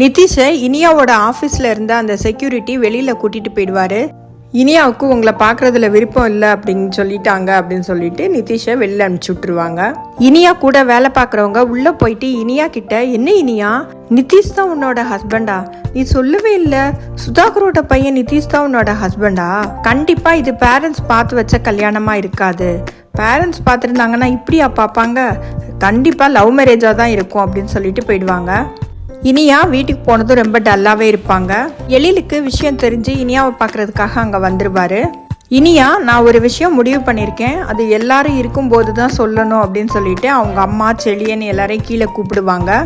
நிதிஷை இனியாவோட ஆஃபீஸில் இருந்த அந்த செக்யூரிட்டி வெளியில் கூட்டிகிட்டு போயிடுவாரு. இனியாவுக்கு உங்களை பார்க்குறதுல விருப்பம் இல்லை அப்படின்னு சொல்லிட்டாங்க அப்படின்னு சொல்லிட்டு நிதிஷை வெளில அனுப்பிச்சி விட்ருவாங்க இனியா கூட வேலை பார்க்குறவங்க உள்ளே போயிட்டு இனியா கிட்ட என்ன இனியா? நிதிஷ் தான் உன்னோட ஹஸ்பண்டா நீ சொல்லவே இல்லை. சுதாகரோட பையன் நிதிஷ் தான் உன்னோட ஹஸ்பண்டா கண்டிப்பாக இது பேரண்ட்ஸ் பார்த்து வச்ச கல்யாணமாக இருக்காது. பேரண்ட்ஸ் பார்த்துருந்தாங்கன்னா இப்படியா பார்ப்பாங்க? கண்டிப்பாக லவ் மேரேஜாக தான் இருக்கும் அப்படின்னு சொல்லிட்டு போயிடுவாங்க. இனியா வீட்டுக்கு போனதும் ரொம்ப டல்லாவே இருப்பாங்க. எழிலுக்கு விஷயம் தெரிஞ்சு இனியாவை பார்க்கறதுக்காக அங்கே வந்துருவாரு. இனியா நான் ஒரு விஷயம் முடிவு பண்ணியிருக்கேன் அது எல்லாரும் இருக்கும்போது தான் சொல்லணும் அப்படின்னு சொல்லிட்டு அவங்க அம்மா செழியன் எல்லாரையும் கீழே கூப்பிடுவாங்க.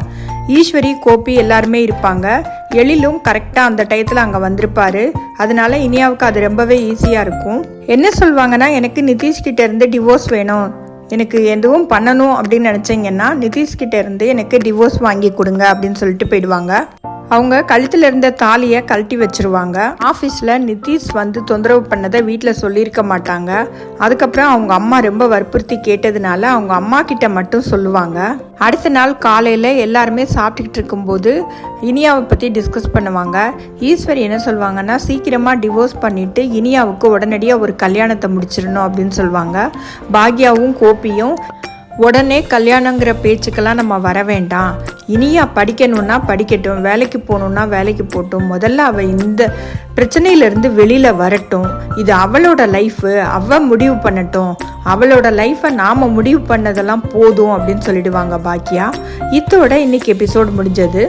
ஈஸ்வரி கோபி எல்லாருமே இருப்பாங்க. எழிலும் கரெக்டாக அந்த டயத்தில் அங்கே வந்திருப்பாரு. அதனால இனியாவுக்கு அது ரொம்பவே ஈஸியாக இருக்கும். என்ன சொல்லுவாங்கன்னா எனக்கு நிதிஷ்கிட்ட இருந்து டிவோர்ஸ் வேணும். எனக்கு எதுவும் பண்ணணும் அப்படின்னு நினச்சிங்கன்னா நிதிஷ்கிட்ட இருந்து எனக்கு டிவோர்ஸ் வாங்கி கொடுங்க அப்படின்னு சொல்லிட்டு போயிடுவாங்க. அவங்க கழுத்தில் இருந்த தாலியை கழட்டி வச்சிருவாங்க. ஆஃபீஸில் நிதிஷ் வந்து தொந்தரவு பண்ணதை வீட்டில் சொல்லியிருக்க மாட்டாங்க. அதுக்கப்புறம் அவங்க அம்மா ரொம்ப வற்புறுத்தி கேட்டதுனால அவங்க அம்மா கிட்ட மட்டும் சொல்லுவாங்க. அடுத்த நாள் காலையில் எல்லாருமே சாப்பிட்டுக்கிட்டு இருக்கும்போது இனியாவை பற்றி டிஸ்கஸ் பண்ணுவாங்க. ஈஸ்வரி என்ன சொல்லுவாங்கன்னா சீக்கிரமாக டிவோர்ஸ் பண்ணிட்டு இனியாவுக்கு உடனடியாக ஒரு கல்யாணத்தை முடிச்சிடணும் அப்படின்னு சொல்லுவாங்க. பாக்யாவும் கோபியும் உடனே கல்யாணங்கிற பேச்சுக்கெல்லாம் நம்ம வர வேண்டாம். இனியா படிக்கணும்னா படிக்கட்டும் வேலைக்கு போகணுன்னா வேலைக்கு போகட்டும். முதல்ல அவள் இந்த பிரச்சனையிலேருந்து வெளியில் வரட்டும். இது அவளோட லைஃபு அவள் முடிவு பண்ணட்டும். அவளோட லைஃப்பை நாம் முடிவு பண்ணதெல்லாம் போதும் அப்படின்னு சொல்லிடுவாங்க பாக்கியா. இத்தோட இன்னைக்கு எபிசோடு முடிஞ்சது.